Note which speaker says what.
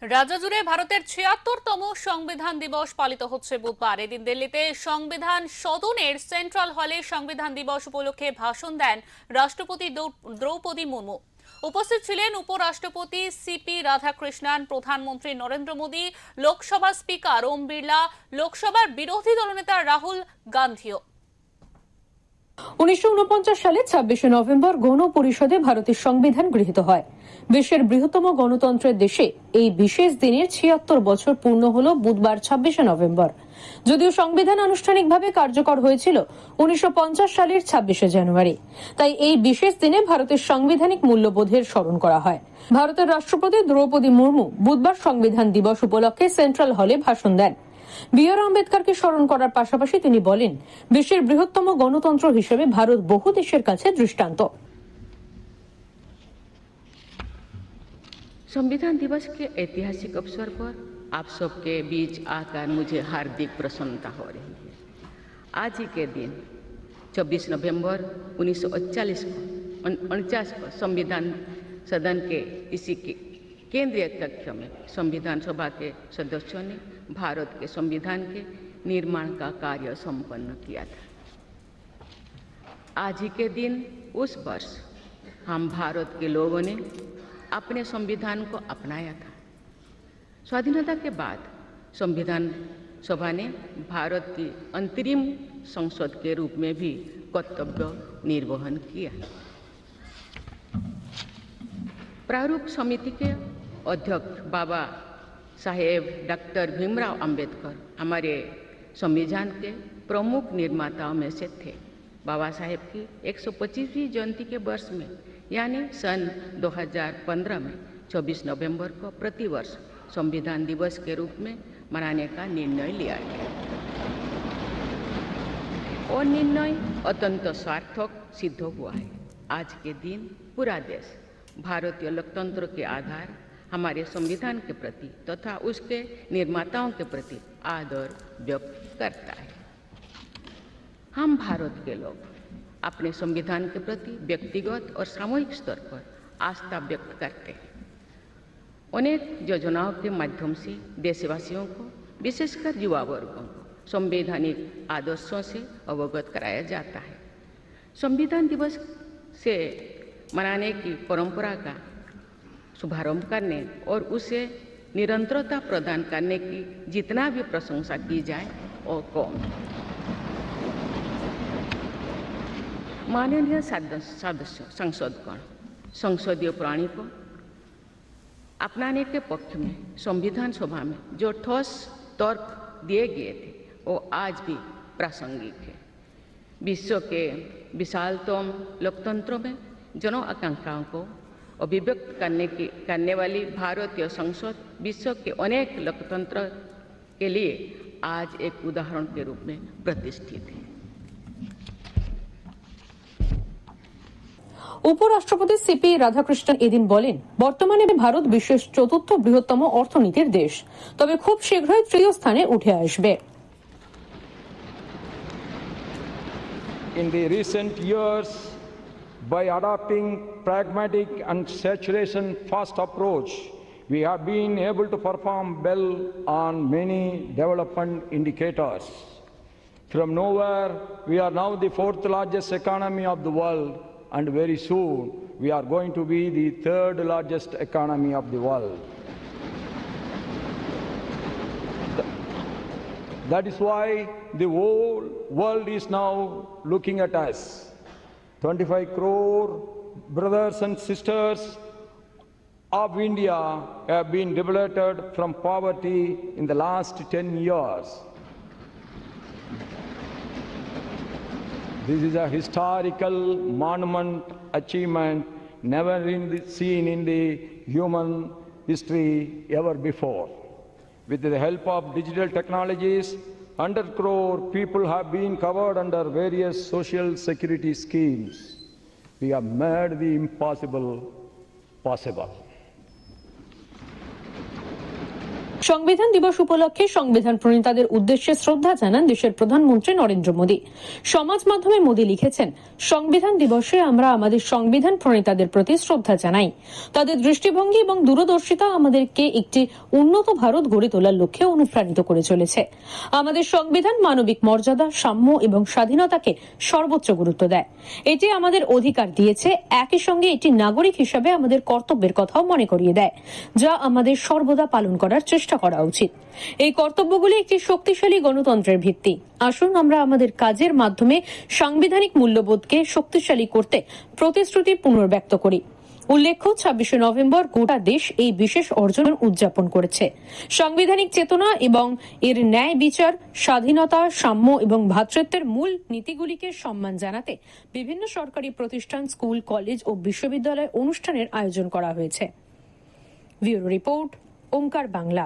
Speaker 1: রাজ্য জুড়ে ভারতের ছিয়াত্তরতম সংবিধান দিবস পালিত হচ্ছে বুধবার। এদিন দিল্লিতে সংবিধান সদনের সেন্ট্রাল হলে সংবিধান দিবস উপলক্ষে ভাষণ দেন রাষ্ট্রপতি দ্রৌ- দ্রৌপদী মুর্মু। উপস্থিত ছিলেন উপরাষ্ট্রপতি সিপি রাধাকৃষ্ণন, প্রধানমন্ত্রী নরেন্দ্র মোদী, লোকসভা স্পিকার ওম বিড়লা, লোকসভার বিরোধী দলনেতা রাহুল গান্ধীও।
Speaker 2: উনিশশো সালে ছাব্বিশে নভেম্বর গণ পরিষদে ভারতের সংবিধান গৃহীত হয়। বিশ্বের বৃহত্তম গণতন্ত্রের দেশে এই বিশেষ দিনের ছিয়াত্তর বছর পূর্ণ হল বুধবার, ছাব্বিশে নভেম্বর। যদিও সংবিধান আনুষ্ঠানিকভাবে কার্যকর হয়েছিল উনিশশো পঞ্চাশ সালের ছাব্বিশে জানুয়ারি। তাই এই বিশেষ দিনে ভারতের সাংবিধানিক মূল্যবোধের স্মরণ করা হয়। ভারতের রাষ্ট্রপতি দ্রৌপদী মুর্মু বুধবার সংবিধান দিবস উপলক্ষে সেন্ট্রাল হলে ভাষণ দেন। বি আর আম্বেদকরকে স্মরণ করার পাশাপাশি তিনি বলেন বিশ্বের বৃহত্তম গণতন্ত্র হিসেবে ভারত বহু দেশের কাছে দৃষ্টান্ত
Speaker 3: संविधान दिवस के ऐतिहासिक अवसर पर आप सबके बीच आकर मुझे हार्दिक प्रसन्नता हो रही है आज ही के दिन 24 नवंबर 1949 को उनचास को संविधान सदन के इसी के केंद्रीय कक्ष में संविधान सभा के सदस्यों ने भारत के संविधान के निर्माण का कार्य संपन्न किया था। आज ही के दिन, उस वर्ष, हम भारत के लोगों ने अपने संविधान को अपनाया था। स्वाधीनता के बाद संविधान सभा ने भारत की अंतरिम संसद के रूप में भी कर्तव्य निर्वहन किया। प्रारूप समिति के अध्यक्ष बाबा साहेब डॉक्टर भीमराव अंबेडकर हमारे संविधान के प्रमुख निर्माताओं में से थे। बाबा साहेब की 125वीं जयंती के वर्ष में, यानी सन 2015 में 24 नवंबर को प्रतिवर्ष संविधान दिवस के रूप में मनाने का निर्णय लिया गया। और निर्णय अत्यंत सार्थक सिद्ध हुआ है। आज के दिन पूरा देश, भारतीय लोकतंत्र के आधार हमारे संविधान के प्रति तथा तो उसके निर्माताओं के प्रति आदर व्यक्त करता है। हम भारत के लोग अपने संविधान के प्रति व्यक्तिगत और सामूहिक स्तर पर आस्था व्यक्त करते हैं। अनेक योजनाओं के माध्यम से देशवासियों को, विशेषकर युवा वर्गों को, संवैधानिक आदर्शों से अवगत कराया जाता है। संविधान दिवस से मनाने की परंपरा का शुभारंभ करने और उसे निरंतरता प्रदान करने की जितना भी प्रशंसा की जाए और कौन। माननीय सदस्य संसदगण संसदीय प्राणी को अपनाने के पक्ष में, संविधान सभा में जो ठोस तर्क दिए गए थे, वो आज भी प्रासंगिक है। विश्व के विशालतम लोकतंत्रों में जन आकांक्षाओं को अभिव्यक्त करने की करने वाली भारतीय संसद विश्व के अनेक लोकतंत्र के लिए आज एक उदाहरण के रूप में प्रतिष्ठित है
Speaker 2: উপরাষ্ট্রপতি সিপি রাধাকৃষ্ণন এদিন বলেন বর্তমানে ভারত বিশ্বের চতুর্থ বৃহত্তম অর্থনীতির দেশ তবে খুব শীঘ্রই তৃতীয় স্থানে উঠে আসবে
Speaker 4: in the recent years by adopting pragmatic and saturation fast approach we have been able to perform well on many development indicators from nowhere we are now the fourth largest economy of the world and very soon we are going to be the third largest economy of the world That is why the whole world is now looking at us. 25 crore brothers and sisters of India have been liberated from poverty in the last 10 years. This is a historical monument achievement never in the, seen in the human history ever before. With the help of digital technologies, 100 crore people have been covered under various social security schemes. We have made the impossible possible.
Speaker 2: সংবিধান দিবস উপলক্ষে সংবিধান প্রণেতাদের উদ্দেশ্যে শ্রদ্ধা জানান দেশের প্রধানমন্ত্রী নরেন্দ্র মোদী। সমাজ মাধ্যমে মোদী লিখেছেন, সংবিধান দিবসে আমরা আমাদের সংবিধান প্রণেতাদের প্রতি শ্রদ্ধা জানাই। তাদের দৃষ্টিভঙ্গি এবং দূরদর্শিতা আমাদেরকে একটি উন্নত ভারত গড়ে তোলার লক্ষ্যে অনুপ্রাণিত করে চলেছে। আমাদের সংবিধান মানবিক মর্যাদা, সাম্য এবং স্বাধীনতাকে সর্বোচ্চ গুরুত্ব দেয়। এটি আমাদের অধিকার দিয়েছে, একই সঙ্গে এটি নাগরিক হিসাবে আমাদের কর্তব্যের কথাও মনে করিয়ে দেয়, যা আমাদের সর্বদা পালন করার চেষ্টা করা উচিত। এই কর্তব্যগুলি একটি শক্তিশালী গণতন্ত্রের ভিত্তি। আসুন আমরা আমাদের কাজের মাধ্যমে সাংবিধানিক মূল্যবোধকে শক্তিশালী করতে প্রতিশ্রুতি পুনর্ব্যক্ত করি। উল্লেখ্য, ছাব্বিশে নভেম্বর গোটা দেশ এই বিশেষ অর্জন উদযাপন করেছে। সাংবিধানিক চেতনা এবং এর ন্যায় বিচার, স্বাধীনতা, সাম্য এবং ভ্রাতৃত্বের মূল নীতিগুলিকে সম্মান জানাতে বিভিন্ন সরকারি প্রতিষ্ঠান, স্কুল, কলেজ ও বিশ্ববিদ্যালয় অনুষ্ঠানের আয়োজন করা হয়েছে। রিপোর্ট ওঙ্কার বাংলা।